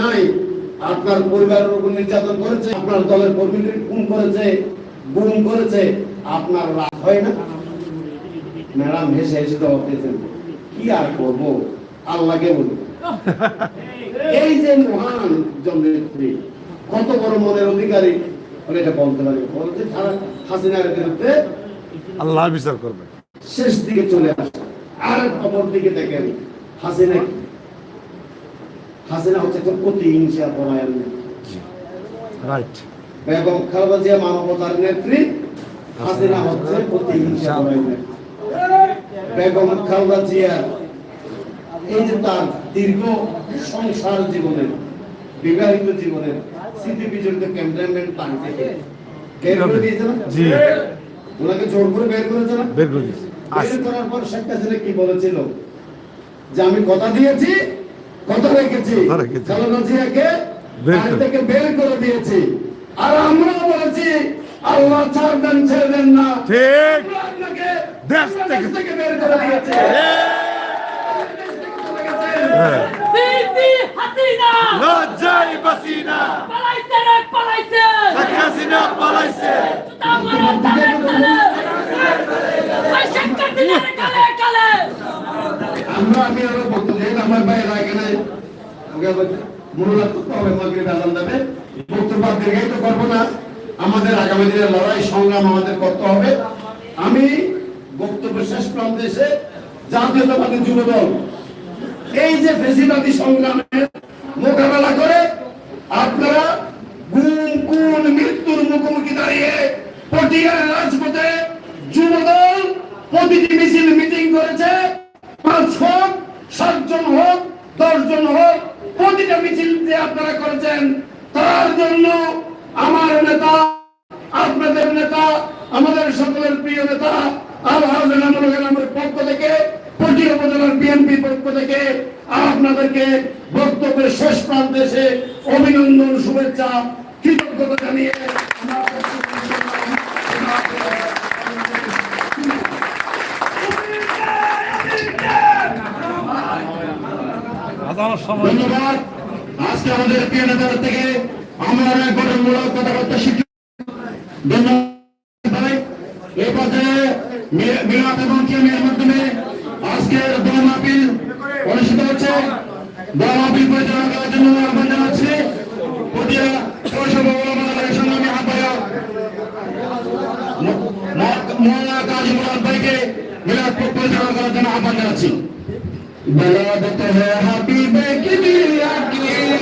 নাই আপনার পরিবারের উপর নির্যাতন করেছে আপনার দলের কর্মীদের খুন করেছে গুম করেছে আপনার রাগ হয় না? ম্যাডাম হেসে হেসে জবাব দিয়েছেন। কি আর করব? আল্লাহকে বলি। এই যে মহান জননেত্রী কত বড় মনের অধিকারী এটা বলতে পারি। বলছে সারা হাসিনার বিরুদ্ধে আল্লাহ বিচার করবে। শেষ দিকে চলে আসে। আর অপর দিকে দেখেন হাসিনা? হাসিনা হচ্ছে একটা প্রতিহিংসা পরায়ণ। রাইট বেগম খালেদা জিয়া মানবতার নেত্রী হাসিনা হচ্ছে প্রতিহিংসা পরায়ণ নেত্রী। বেগম খালেদা জিয়া এই যে তার দীর্ঘ সংসার জীবনের বিবাহিত জীবনের স্মৃতি বিজড়িত ক্যান্টনমেন্ট বাড়ি থেকে বের করে দিয়েছে না? জি। ওনাকে জোর করে বের করেছে না? বের করে দিয়েছে। বের করার পর শেখ হাসিনা কি বলেছিল? যে আমি কথা দিয়েছি কথা রেখেছি। খালেদা জিয়াকে বাড়ি থেকে বের করে দিয়েছি। আর আমরাও বলেছি আল্লাহ ছাড়বেন ছেড়বেন না। ঠিক। আপনাকে দেশ থেকে- বের করে দিয়েছি। হ্যাঁ। লজ্জাই বাসিনা। পালাইছে রে পালাইছে। শেখ হাসিনা পালাইছে। আমার আমরা আমি আরও বলতে চাই আমার ভাই এখানে আমাদের আগামী দিনের লড়াই, সংগ্রাম আমাদের করতে হবে। আমি বক্তব্য শেষ প্রান্তে এসে জাতীয়তাবাদী যুব দল এই যে ফেসিবাদী সংগ্রামের মোকাবেলা করে আপনারা গুম কুন মৃত্যুর মুখোমুখি দাঁড়িয়ে পটিয়ার রাজপথে যুবদল প্রতিটি মিটিং করেছে। পাঁচ হোক সাতজন হোক, দশজন হোক মিছিল যে আপনারা করেছেন তার জন্য আমার নেতা আপনাদের নেতা আমাদের সকলের প্রিয় নেতা আল পক্ষ থেকে পটি উপজেলার বিএনপি পক্ষ থেকে আপনাদেরকে বক্তব্যের শেষ প্রান্তে এসে অভিনন্দন শুভেচ্ছা কৃতজ্ঞতা জানিয়ে ধন্যবাদ। আজকে আমাদের প্রিয় থেকে আমরা অনেক গঠনমূলক কথাবার্তা শিখি। ধন্যবাদ এই পর্যায়ে মিলাদ মাধ্যমে আজকের দোয়া মাহফিল অনুষ্ঠিত হচ্ছে। দোয়া মাহফিল পরিচালনা করার জন্য আহ্বান জানাচ্ছি। আহ্বান জানাচ্ছি। কি